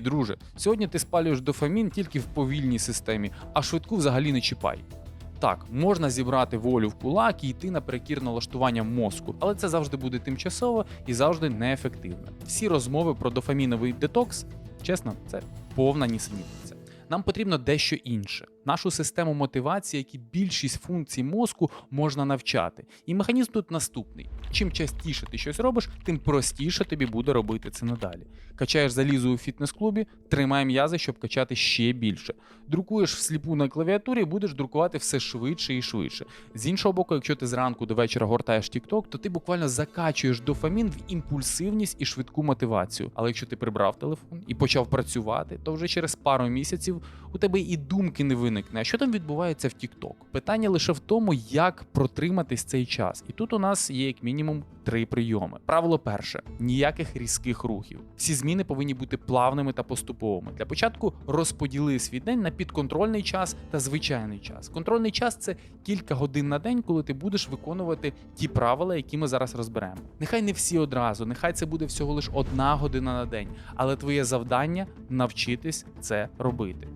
Друже, сьогодні ти спалюєш дофамін тільки в повільній системі, а швидку взагалі не чіпай. Так, можна зібрати волю в кулак і йти наперекір налаштування мозку, але це завжди буде тимчасово і завжди неефективно. Всі розмови про дофаміновий детокс, чесно, це повна нісенітниця. Нам потрібно дещо інше. Нашу систему мотивації, як і більшість функцій мозку можна навчати. І механізм тут наступний: чим частіше ти щось робиш, тим простіше тобі буде робити це надалі. Качаєш залізо у фітнес-клубі, тримай м'язи, щоб качати ще більше. Друкуєш всліпу на клавіатурі, будеш друкувати все швидше і швидше. З іншого боку, якщо ти зранку до вечора гортаєш TikTok, то ти буквально закачуєш дофамін в імпульсивність і швидку мотивацію. Але якщо ти прибрав телефон і почав працювати, то вже через пару місяців у тебе і думки не виникне. А що там відбувається в TikTok? Питання лише в тому, як протриматись цей час. І тут у нас є як мінімум три прийоми. Правило перше: ніяких різких рухів. Всі зміни повинні бути плавними та поступовими. Для початку розподіли свій день на підконтрольний час та звичайний час. Контрольний час це кілька годин на день, коли ти будеш виконувати ті правила, які ми зараз розберемо. Нехай не всі одразу, нехай це буде всього лише одна година на день, але твоє завдання навчитись це робити.